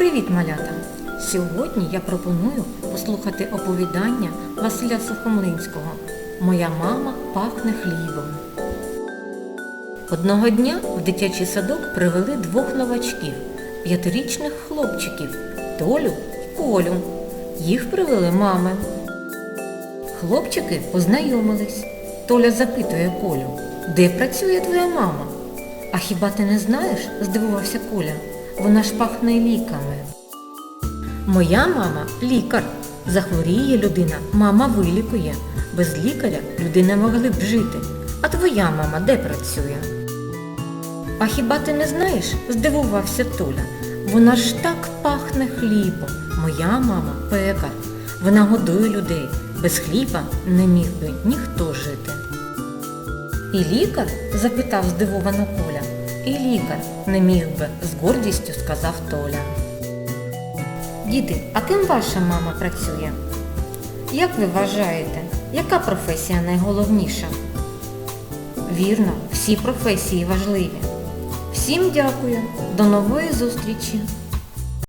Привіт, малята! Сьогодні я пропоную послухати оповідання Василя Сухомлинського Моя мама пахне хлібом. Одного дня в дитячий садок привели двох новачків, п'ятирічних хлопчиків Толю і Колю. Їх привели мами. Хлопчики познайомились. Толя запитує Колю, де працює твоя мама? А хіба ти не знаєш? здивувався Коля. Вона ж пахне ліками. Моя мама лікар. Захворіє людина, мама вилікує. Без лікаря люди не могли б жити. А твоя мама де працює? А хіба ти не знаєш? здивувався Толя. Вона ж так пахне хлібом. Моя мама пекар. Вона годує людей. Без хліба не міг би ніхто жити. І лікар? запитав здивовано Коля. І лікар не міг би, з гордістю сказав Толя. Діти, а ким ваша мама працює? Як ви вважаєте, яка професія найголовніша? Вірно, всі професії важливі. Всім дякую, до нової зустрічі!